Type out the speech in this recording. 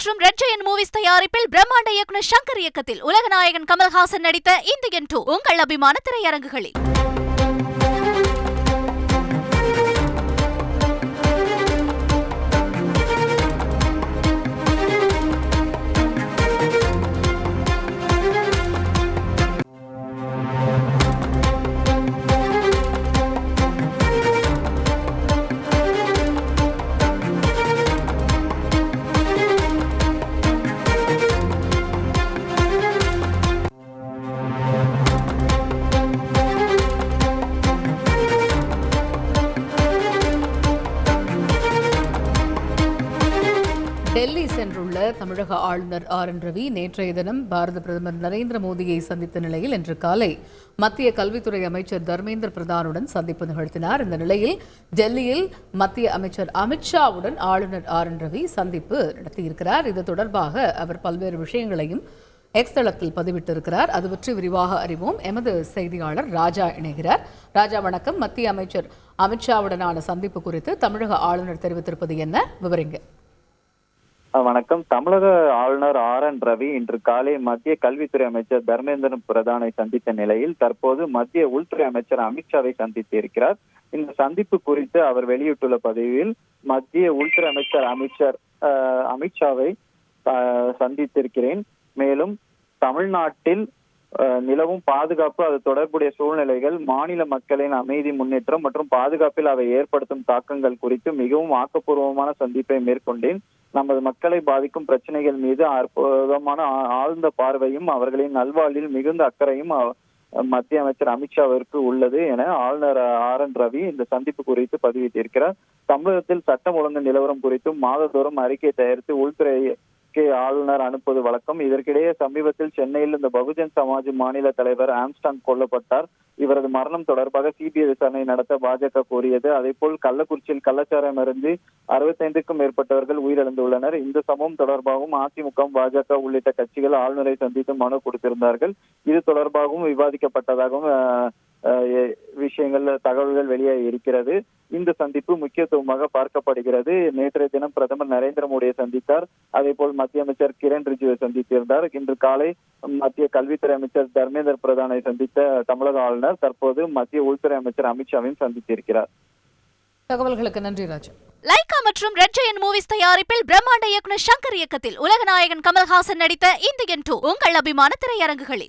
மற்றும் red Jayan movies தயாரிப்பில் பிரம்மாண்ட இயக்குனர் சங்கர் இயக்கத்தில் உலகநாயகன் கமல்ஹாசன் நடித்த இந்தியன் டூ உங்கள் அபிமான திரையரங்குகளில். டெல்லி சென்றுள்ள தமிழக ஆளுநர் ஆர் என் ரவி நேற்றைய தினம் பாரத பிரதமர் நரேந்திர மோடியை சந்தித்த நிலையில் இன்று காலை மத்திய கல்வித்துறை அமைச்சர் தர்மேந்திர பிரதானுடன் சந்திப்பு நிகழ்த்தினார். இந்த நிலையில் டெல்லியில் மத்திய அமைச்சர் அமித்ஷாவுடன் ஆளுநர் ஆர் என் ரவி சந்திப்பு நடத்தியிருக்கிறார். இது தொடர்பாக அவர் பல்வேறு விஷயங்களையும் எக்ஸ் தளத்தில் பதிவிட்டிருக்கிறார். அது பற்றி விரிவாக அறிவோம். எமது செய்தியாளர் ராஜா இணைகிறார். ராஜா வணக்கம். மத்திய அமைச்சர் அமித்ஷாவுடனான சந்திப்பு குறித்து தமிழக ஆளுநர் தெரிவித்திருப்பது என்ன? விவரிங்க. வணக்கம். தமிழக ஆளுநர் ஆர் என் ரவி இன்று காலை மத்திய கல்வித்துறை அமைச்சர் தர்மேந்திர பிரதானை சந்தித்த நிலையில் தற்போது மத்திய உள்துறை அமைச்சர் அமித்ஷாவை சந்தித்து இருக்கிறார். இந்த சந்திப்பு குறித்து அவர் வெளியிட்டுள்ள பதிவில் மத்திய உள்துறை அமைச்சர் அமைச்சர் அஹ், அமித்ஷாவை அஹ், சந்தித்திருக்கிறேன். மேலும் தமிழ்நாட்டில் நிலவும் பாதுகாப்பு அது தொடர்புடைய சூழ்நிலைகள் மாநில மக்களின் அமைதி முன்னேற்றம் மற்றும் பாதுகாப்பில் அவை ஏற்படுத்தும் தாக்கங்கள் குறித்து மிகவும் ஆக்கப்பூர்வமான சந்திப்பை மேற்கொண்டேன். நமது மக்களை பாதிக்கும் பிரச்சனைகள் மீது அற்புதமான ஆழ்ந்த பார்வையும் அவர்களின் நல்வாழ்வில் மிகுந்த அக்கறையும் மத்திய அமைச்சர் அமித்ஷாவிற்கு உள்ளது என ஆளுநர் ஆர் என் ரவி இந்த சந்திப்பு குறித்து பதிவிட்டிருக்கிறார். தமிழகத்தில் சட்டம் ஒழுங்கு நிலவரம் குறித்தும் மாதந்தோறும் அறிக்கை தயாரித்து உள்துறை ஆளுநர் அனுப்புவது வழக்கம். இதற்கிடையே சமீபத்தில் சென்னையில் இந்த பகுஜன் சமாஜ் மாநில தலைவர் ஆம்ஸ்டாங் கொல்லப்பட்டார். இவரது மரணம் தொடர்பாக சிபிஐ விசாரணை நடத்த பாஜக கோரியது. அதேபோல் கள்ளக்குறிச்சியில் கள்ளச்சாரம் இருந்து அறுபத்தைந்துக்கும் மேற்பட்டவர்கள் உயிரிழந்துள்ளனர். இந்த சம்பவம் தொடர்பாகவும் அதிமுக பாஜக உள்ளிட்ட கட்சிகள் ஆளுநரை சந்தித்து மனு கொடுத்திருந்தார்கள். இது தொடர்பாகவும் விவாதிக்கப்பட்டதாகவும் அஹ், விஷயங்கள் தகவல்கள் வெளியாகி இருக்கிறது. இந்த சந்திப்பு முக்கியத்துவமாக பார்க்கப்படுகிறது. நேற்றைய தினம் பிரதமர் நரேந்திர மோடியை சந்தித்தார். அதே போல் மத்திய அமைச்சர் கிரண் ரிஜிஜுவை சந்தித்திருந்தார். இன்று காலை மத்திய கல்வித்துறை அமைச்சர் தர்மேந்திர பிரதானை சந்தித்த தமிழக ஆளுநர் தற்போது மத்திய உள்துறை அமைச்சர் அமித்ஷாவையும் சந்தித்திருக்கிறார். தகவல்களுக்கு நன்றி ராஜா. லைகா மற்றும் ரெட் ஜெயன் மூவிஸ் தயாரிப்பில் பிரம்மாண்ட இயக்குனர் சங்கர் இயக்கத்தில் உலகநாயகன் கமல்ஹாசன் நடித்த இந்தியன் டூ உங்கள் அபிமான திரையரங்குகளில்.